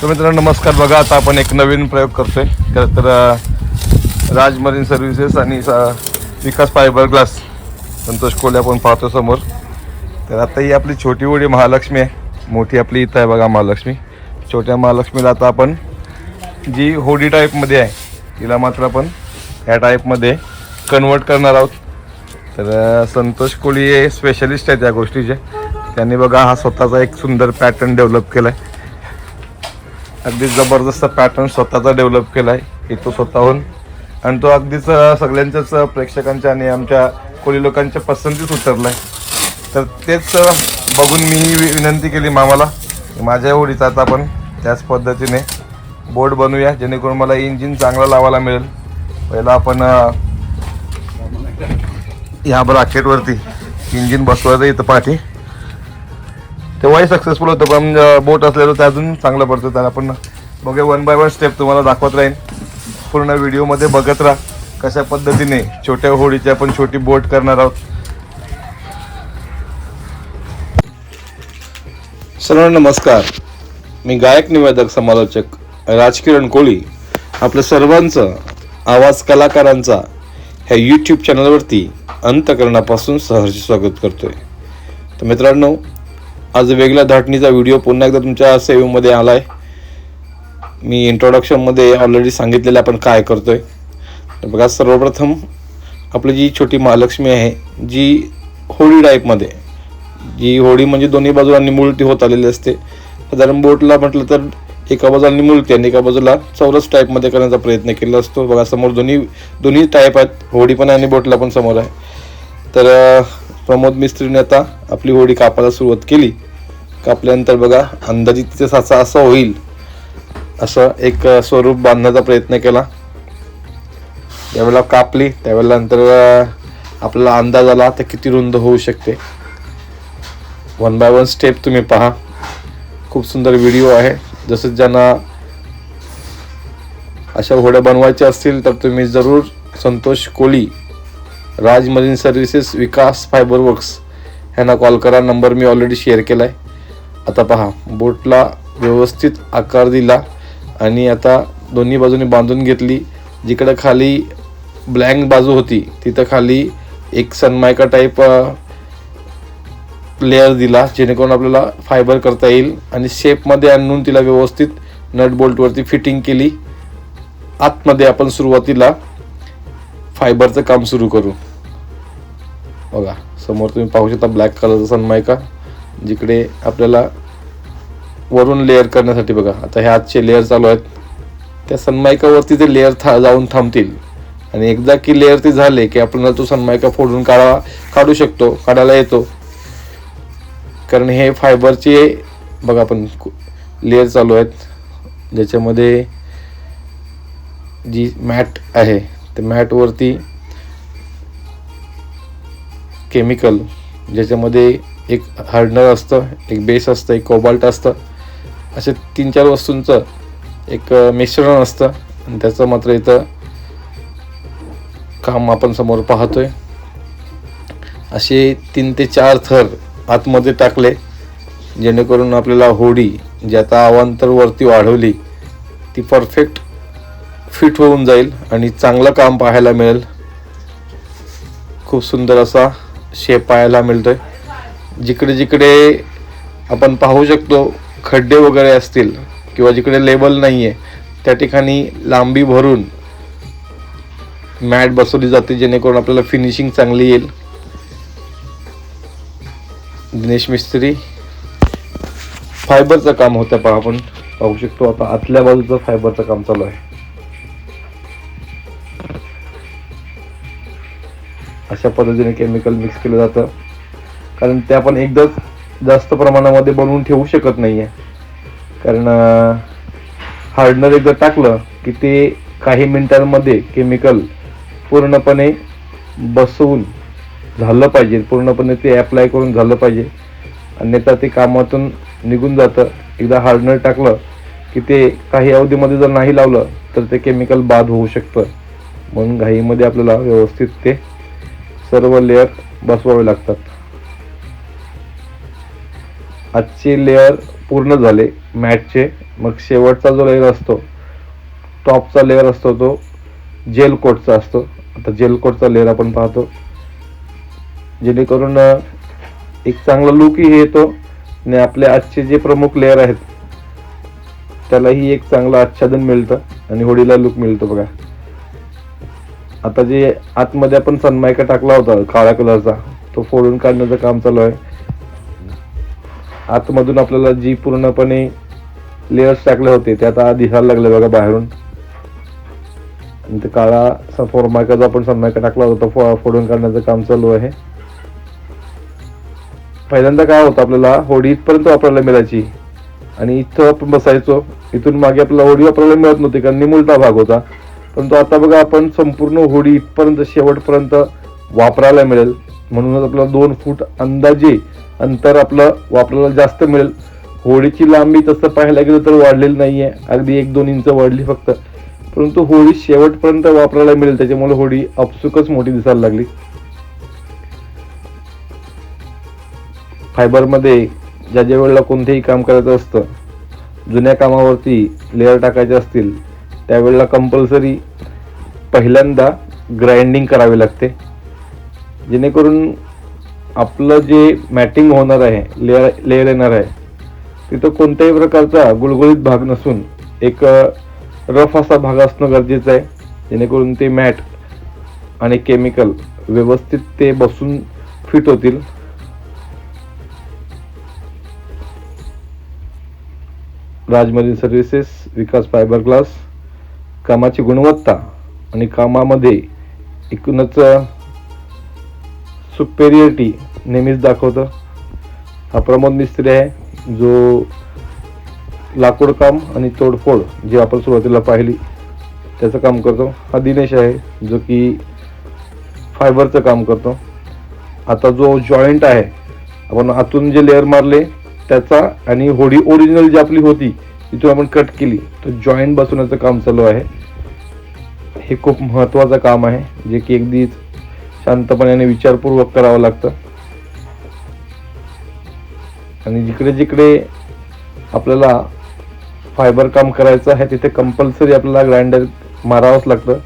तर मित्रांनो नमस्कार. बघा आता आपण एक नवीन प्रयोग करतोय. खरं तर राजमरीन राज मरीन सर्व्हिसेस आणि सा विकास फायबर ग्लास संतोष कोले आपण पाहतो समोर. तर आता ही आपली छोटी होडी महालक्ष्मी आहे. मोठी आपली इथं आहे बघा महालक्ष्मी. छोट्या महालक्ष्मीला आता आपण जी होडी टाईपमध्ये आहे तिला मात्र आपण ह्या टाईपमध्ये कन्वर्ट करणार आहोत. तर संतोष कोळी हे स्पेशलिस्ट आहेत या गोष्टीचे. त्यांनी बघा हा स्वतःचा एक सुंदर पॅटर्न डेव्हलप केला आहे अगदी जबरदस्त पॅटर्न स्वतःचा डेव्हलप केला आहे की तो स्वतःहून. आणि तो अगदीच सगळ्यांच्याच प्रेक्षकांच्या आणि आमच्या कोळी लोकांच्या पसंतीच उतरला आहे तर तेच बघून मी वि- विनंती केली मामाला. माझ्या ओढीचा आता आपण त्याच पद्धतीने बोर्ड बनवूया जेणेकरून मला इंजिन चांगला लावायला मिळेल. पहिला आपण ह्या ब्राकेटवरती इंजिन बसवायचं इथं पाठी. तेव्हाही सक्सेसफुल होतं पण बोट असलेलं ते अजून चांगलं पडतं. त्याला पण बघे वन बाय वन स्टेप तुम्हाला दाखवत राहीन. पूर्ण व्हिडिओमध्ये बघत राहा कशा पद्धतीने छोट्या होडीची आपण छोटी बोट करणार आहोत. सर्वांना नमस्कार. मी गायक निवेदक समालोचक राजकिरण कोळी. आपल्या सर्वांचं आवाज कलाकारांचा ह्या यूट्यूब चॅनलवरती अंतकरणापासून सहर्ष स्वागत करतोय. तर मित्रांनो आज वेगळ्या धाटणीचा व्हिडिओ पुन्हा एकदा तुमच्या सेवेमध्ये आला आहे मी इंट्रोडक्शनमध्ये ऑलरेडी सांगितलेलं आपण काय करतोय. तर बघा सर्वप्रथम आपली जी छोटी महालक्ष्मी आहे जी होळी टाईपमध्ये जी होळी म्हणजे दोन्ही बाजूला निमुळती होत आलेली असते. साधारण बोटला म्हटलं तर एका बाजूला निमुळती आणि एका बाजूला चौरस टाईपमध्ये करण्याचा प्रयत्न केला असतो. बघा समोर दोन्ही दोन्ही टाईप आहेत. होळी पण आणि बोटला पण समोर आहे. तर प्रमोद मिस्त्रीने आता आपली होडी कापायला सुरुवात केली. कापल्यानंतर बघा अंदाजित तिथे साचा असा होईल. असं एक स्वरूप बांधण्याचा प्रयत्न केला. ज्यावेळेला कापली त्यावेळेला नंतर आपल्याला अंदाज आला तर किती रुंद होऊ शकते. वन बाय वन स्टेप तुम्ही पहा. खूप सुंदर व्हिडिओ आहे. जसं ज्यांना अशा होड्या बनवायच्या असतील तर तुम्ही जरूर Santosh Koli Raj marine services Vikas fibre works ह्यांना कॉल करा. नंबर मी ऑलरेडी शेअर केला आहे आता पहा बोटला व्यवस्थित आकार दिला आणि आता दोन्ही बाजूने बांधून घेतली. जिकडं खाली ब्लँक बाजू होती तिथं खाली एक सनमायका टाईप लेअर दिला जेणेकरून आपल्याला फायबर करता येईल. आणि शेपमध्ये आणून तिला व्यवस्थित नट बोल्टवरती फिटिंग केली. आतमध्ये आपण सुरुवातीला फायबरचं काम सुरू करू. बघा समोर तुम्ही पाहू शकता ब्लॅक कलरचा सनमायका जिकडे आपल्याला वरून लेअर करण्यासाठी बघा. आता ह्या आजचे लेअर चालू आहेत. त्या सनमायकावरती ते लेअर था जाऊन थांबतील. आणि एकदा की लेअर ते झाले की आपल्याला तो सनमायका फोडून काढा काढू शकतो काढायला येतो. कारण हे फायबरचे बघा आपण लेअर चालू आहेत. ज्याच्यामध्ये जी मॅट आहे त्या मॅटवरती केमिकल ज्याच्यामध्ये एक हार्डनर असतं एक बेस असतं एक कोबाल्ट असतं. असे तीन चार वस्तूंचं एक मिश्रण असतं. आणि त्याचं मात्र इथं काम आपण समोर पाहतोय. असे तीन ते चार थर आतमध्ये टाकले जेणेकरून आपल्याला होडी जी आता अवांतर वरती वाढवली ती परफेक्ट फिट होऊन जाईल आणि चांगलं काम पाहायला मिळेल. खूप सुंदर असा शेप पाहायला मिळतोय. जिकडे जिकडे आपण पाहू शकतो खड्डे वगैरे असतील किंवा जिकडे लेबल नाही आहे त्या ठिकाणी लांबी भरून मॅट बसवली जाते जेणेकरून आपल्याला फिनिशिंग चांगली येईल. दिनेश मिस्त्री फायबरचं काम होतं पहा आपण. पाहू शकतो आता आतल्या बाजूचं फायबरचं काम चालू आहे. अशा पद्धतीने केमिकल मिक्स केलं जातं. कारण ते आपण एकदाच जास्त प्रमाणामध्ये बनवून ठेवू शकत नाही आहे कारण हार्डनर एकदा टाकलं की ते काही मिनिटांमध्ये केमिकल पूर्णपणे बसवून झालं पाहिजे. पूर्णपणे ते अप्लाय करून झालं पाहिजे. अन्यथा ते कामातून निघून जातं. एकदा हार्डनर टाकलं की ते काही अवधीमध्ये जर नाही लावलं तर ते केमिकल बाद होऊ शकतं. म्हणून घाईमध्ये आपल्याला व्यवस्थित ते सर्व लेअर बसवावे लागतात. आजचे लेअर पूर्ण झाले मॅटचे मग शेवटचा जो लेअर असतो टॉपचा लेअर असतो तो जेल कोटचा असतो. आता जेल कोटचा लेअर आपण पाहतो. जेणेकरून एक चांगला लुकही येतो आणि आपले आजचे जे प्रमुख लेअर आहेत त्यालाही एक चांगलं आच्छादन मिळतं आणि होडीला लुक मिळतो बघा. आता जे आतमध्ये आपण सनमायका टाकला होता काळ्या कलरचा तो फोडून काढण्याचं काम चालू आहे. आतमधून आपल्याला जी पूर्णपणे लेअर्स टाकले होते ते आता दिसायला लागले बघा बाहेरून. ते काळा फोरमायका जो आपण सनमायका टाकला होता तो फो- फोडून काढण्याचं काम चालू आहे. पहिल्यांदा काय होतं आपल्याला होडी इथपर्यंत वापरायला मिळायची. आणि इथं आपण बसायचो इथून मागे आपल्याला होडी वापरायला मिळत नव्हती कारण निमुलता भाग होता. परंतु आता बघा आपण संपूर्ण होडी इथपर्यंत शेवटपर्यंत वापरायला मिळेल. म्हणूनच आपल्याला दोन फूट अंदाजे अंतर आपलं वापरायला जास्त मिळेल. होडीची लांबी तसं पाहायला गेलं तर वाढलेली नाही आहे अगदी एक दोन इंच वाढली फक्त. परंतु होडी शेवटपर्यंत वापरायला मिळेल. त्याच्यामुळे होडी अपसुकच मोठी दिसायला लागली. फायबरमध्ये ज्या ज्या वेळेला कोणतेही काम करायचं असतं जुन्या कामावरती लेअर टाकायचे असतील त्यावेळेला कंपल्सरी पहिल्यांदा ग्राइंडिंग करावी लागते. जेणेकरून आपलं जे मॅटिंग होणार आहे लेअर लेअर येणार आहे तिथं कोणत्याही प्रकारचा गुळगुळीत भाग नसून एक रफ असा भाग असणं गरजेचं आहे. जेणेकरून ते मॅट आणि केमिकल व्यवस्थित ते बसून फिट होतील. Raj marine services Vikas fibre glass कामाची गुणवत्ता आणि कामामध्ये एकूणच सुपेरियरिटी नेहमीच दाखवतं. हा प्रमोद मिस्त्री आहे जो लाकूड काम आणि तोडफोड जे आपण सुरुवातीला पाहिली त्याचं काम करतो. हा दिनेश आहे जो की फायबरचं काम करतो. आता जो जॉईंट आहे आपण आतून जे लेअर मारले त्याचा आणि होडी ओरिजिनल जी आपली होती तिथून आपण कट केली. तर जॉईंट बसवण्याचं काम चालू आहे. हे खूप महत्त्वाचं काम आहे. जे की अगदीच शांतपणे विचारपूर्वक करावं लागतं. आणि जिकडे जिकडे आपल्याला फायबर काम करायचं आहे तिथे कंपल्सरी आपल्याला ग्राइंडर मारावंच लागतं.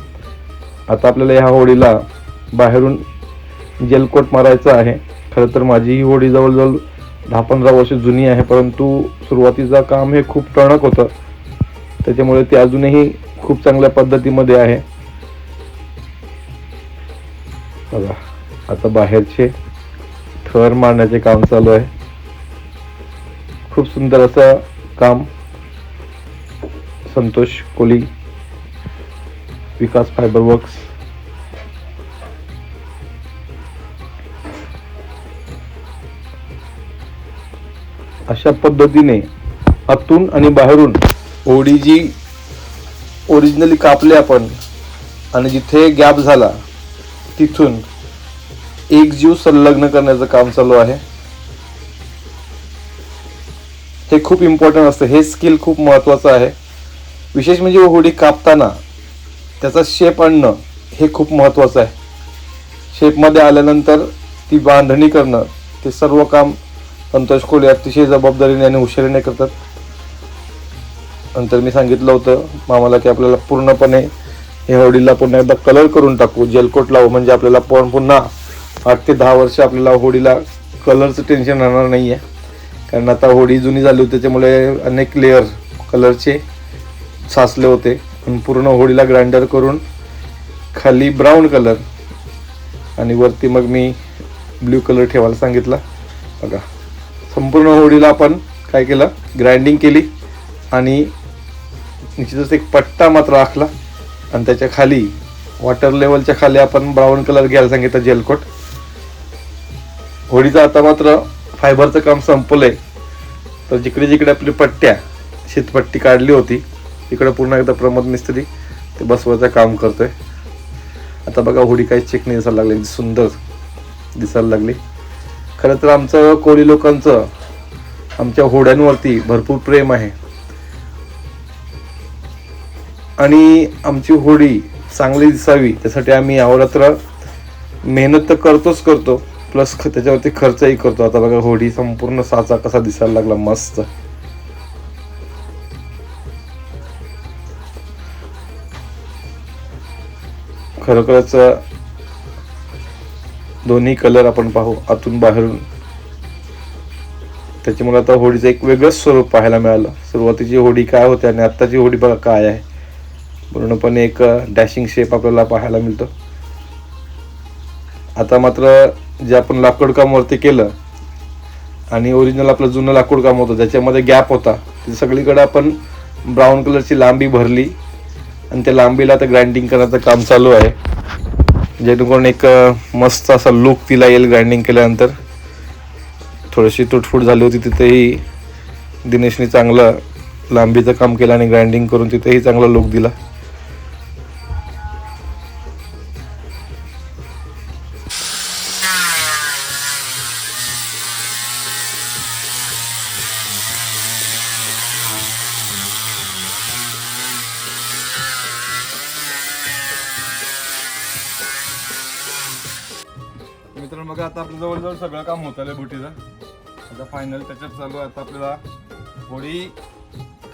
आता आपल्याला ह्या होडीला बाहेरून जेलकोट मारायचं आहे. खरं तर माझी ही होडी जवळजवळ दहा पंधरा वर्ष जुनी आहे परंतु सुरुवातीचं काम हे खूप टणक होतं. त्याच्यामुळे ते अजूनही खूप चांगल्या पद्धतीमध्ये आहे. बघा आता बाहेरचे थर मारण्याचे काम चालू आहे. खूप सुंदर असं काम. Santosh Koli Vikas fibre works. अशा पद्धतीने आतून आणि बाहेरून होडी जी ओरिजिनली कापली आपण आणि जिथे गॅप झाला तिथून एक जीव संलग्न करण्याचं काम चालू आहे. हे खूप इम्पॉर्टंट असतं. हे स्किल खूप महत्त्वाचं आहे. विशेष म्हणजे होडी कापताना त्याचा शेप आणणं हे खूप महत्त्वाचं आहे. शेपमध्ये आल्यानंतर ती बांधणी करणं ते सर्व काम संतोष कोहली अतिशय जबाबदारीने आणि हुशारीने करतात. नंतर मी सांगितलं होतं मामाला की आपल्याला पूर्णपणे हे होडीला पुन्हा एकदा कलर करून टाकू जेलकोट लावू. म्हणजे आपल्याला पण पुन्हा आठ ते दहा वर्ष आपल्याला होडीला कलरचं टेन्शन राहणार नाही आहे कारण आता होडी जुनी झाली होती त्याच्यामुळे अनेक लेअर कलरचे साचले होते. पण पूर्ण होडीला ग्राइंडर करून खाली ब्राऊन कलर आणि वरती मग मी ब्ल्यू कलर ठेवायला सांगितला. बघा. संपूर्ण होळीला आपण काय केलं? ग्राइंडिंग केली आणि निश्चितच एक पट्टा मात्र आखला. आणि त्याच्याखाली वॉटर लेवलच्या खाली आपण ब्राऊन कलर घ्यायला सांगितलं जेलकोट होडीचं आता मात्र फायबरचं काम संपलंय. तर जिकडे जिकडे आपली पट्ट्या शीतपट्टी काढली होती तिकडे पुन्हा एकदा प्रमोद मिस्त्री ते बसवायचं काम करतोय. आता बघा होडी काही चिकणी दिसायला लागली सुंदर दिसायला लागली. खरं तर आमचं कोळी लोकांचं आमच्या होड्यांवरती भरपूर प्रेम आहे. आणि आमची होडी चांगली दिसावी त्यासाठी आम्ही अहोरात्र मेहनत तर करतोच करतो प्लस त्याच्यावरती खर्चही करतो. आता बघा होडी संपूर्ण साचा कसा दिसायला लागला मस्त. खरोखरच दोन्ही कलर आपण पाहू आतून बाहेरून. त्याच्यामुळे आता होडीचं एक वेगळंच स्वरूप पाहायला मिळालं. सुरुवातीची होडी काय होती आणि आत्ताची होडी बघा काय आहे. पूर्णपणे एक डॅशिंग शेप आपल्याला पाहायला मिळतो. आता मात्र जे आपण लाकूड काम वरती केलं आणि ओरिजिनल आपलं जुनं लाकूड काम होतं ज्याच्यामध्ये गॅप होता ते सगळीकडे आपण ब्राऊन कलरची लांबी भरली. आणि त्या लांबीला आता ग्राइंडिंग करण्याचं काम चालू आहे. जेणेकरून एक मस्त असा लुक तिला येईल ग्राइंडिंग केल्यानंतर. थोडीशी तुटफूट झाली होती तिथेही. दिनेशने चांगलं लांबीचं काम केलं आणि ग्राइंडिंग करून तिथेही चांगला लुक दिला. तर मग आता आपलं जवळजवळ सगळं काम होत आलं बुटीचं. आता फायनल त्याच्यात चालू आहे. आता आपल्याला होळी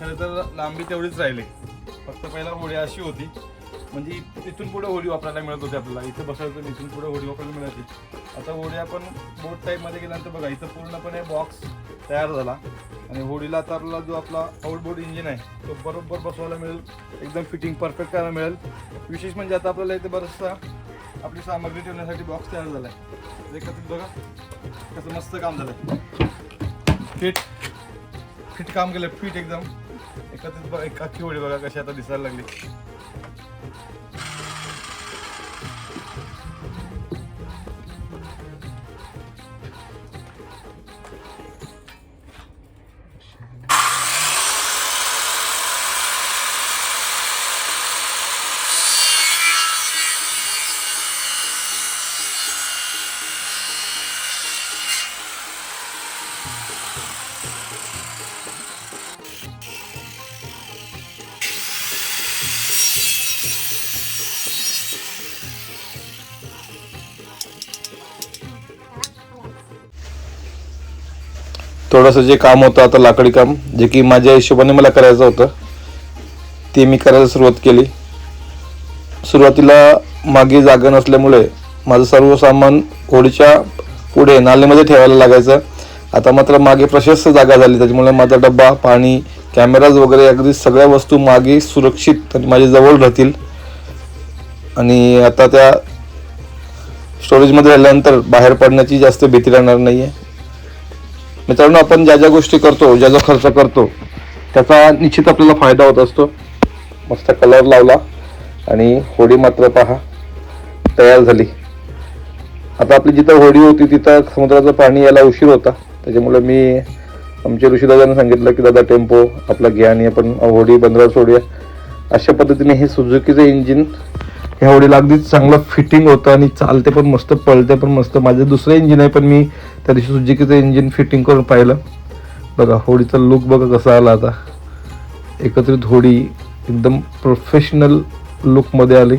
खरं तर लांबी तेवढीच राहिली. फक्त पहिला होळी अशी होती. म्हणजे तिथून इथून पुढे होडी वापरायला मिळत होती आपल्याला. इथं बसायचं तिथून इथून पुढे होळी वापरायला मिळायची आता होळी आपण बोट टाईपमध्ये गेल्यानंतर बघा इथं पूर्णपणे बॉक्स तयार झाला. आणि होडीला आता आपला जो आपला आउटबोर्ड इंजिन आहे तो बरोबर बसवायला मिळेल. एकदम फिटिंग परफेक्ट करायला मिळेल. विशेष म्हणजे आता आपल्याला इथे बरंचसा आपली सामग्री ठेवण्यासाठी बॉक्स तयार झाला आहे एकत्रित बघा कसं मस्त काम झालंय. फिट फिट काम केलं फिट एकदम. एकत्रित बघा एक अख्खी होळी बघा कशी आता दिसायला लागली. थोडंसं जे काम होतं आता लाकडी काम जे की माझ्या हिशोबाने मला करायचं होतं ते मी करायला सुरुवात केली. सुरुवातीला मागे जागा नसल्यामुळे माझं सर्व सामान होडीच्या पुढे नालेमध्ये ठेवायला लागायचं. आता मात्र मागे प्रशस्त जागा झाली त्याच्यामुळे माझा डब्बा पाणी कॅमेराज वगैरे अगदी सगळ्या वस्तू मागे सुरक्षित आणि माझ्या जवळ राहतील. आणि आता त्या स्टोरेजमध्ये राहिल्यानंतर बाहेर पडण्याची जास्त भीती राहणार नाही आहे मित्रांनो आपण ज्या ज्या गोष्टी करतो ज्या ज्या खर्च करतो त्याचा निश्चित आपल्याला फायदा होत असतो. मस्त कलर लावला आणि होडी मात्र पहा तयार झाली. आता आपली जिथं होडी होती तिथं समुद्राचं पाणी यायला उशीर होता. त्याच्यामुळे मी आमच्या ऋषीदादांना सांगितलं की दादा टेम्पो आपला घ्या आणि आपण होडी बंदरावर सोडूया अशा पद्धतीने हे सुझुकीचं इंजिन ह्या होडीला अगदीच चांगलं फिटिंग होतं आणि चालते पण मस्त पळते पण मस्त. माझं दुसरं इंजिन आहे पण मी त्या दिवशी सुजिकीचं इंजिन फिटिंग करून पाहिलं. बघा होडीचा लुक बघा कसा आला आता. एकत्रित होडी एकदम प्रोफेशनल लुकमध्ये आली.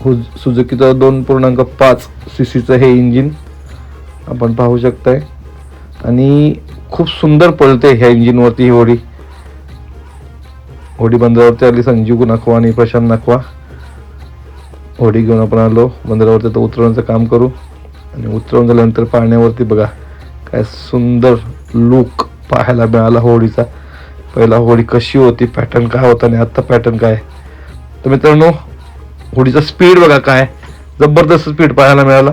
हो सुजुकीचं दोन पूर्णांक पाच सी सीचं हे इंजिन आपण पाहू शकताय. आणि खूप सुंदर पळते ह्या इंजिनवरती ही होडी. होडी बंदरावरती आली संजीव नाखवा आणि प्रशांत नाखवा. होडी घेऊन आपण आलो. मंदिरावरती तर उतरवण्याचं काम करू. आणि उतरवून झाल्यानंतर पाण्यावरती बघा काय सुंदर लुक पाहायला मिळाला होडीचा पहिला होडी कशी होती पॅटर्न काय होता आणि आत्ता पॅटर्न काय? तर मित्रांनो होडीचा स्पीड बघा काय. जबरदस्त स्पीड पाहायला मिळाला.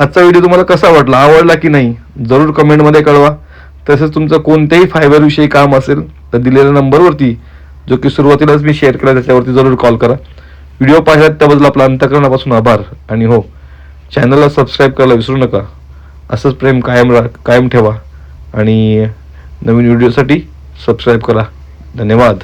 आजचा व्हिडिओ तुम्हाला कसा वाटला? आवडला की नाही? जरूर कमेंटमध्ये कळवा. तसेच तुमचं कोणत्याही फायबरविषयी काम असेल तर दिलेल्या नंबरवरती जो की सुरुवातीलाच मी शेअर केला त्याच्यावरती जरूर कॉल करा. व्हिडिओ पाहिलात त्याबद्दल आपला अंतकरणापासून आभार. आणि हो चॅनलला सबस्क्राईब करायला विसरू नका. असंच प्रेम कायम रा कायम ठेवा. आणि नवीन व्हिडिओसाठी सबस्क्राईब करा. धन्यवाद.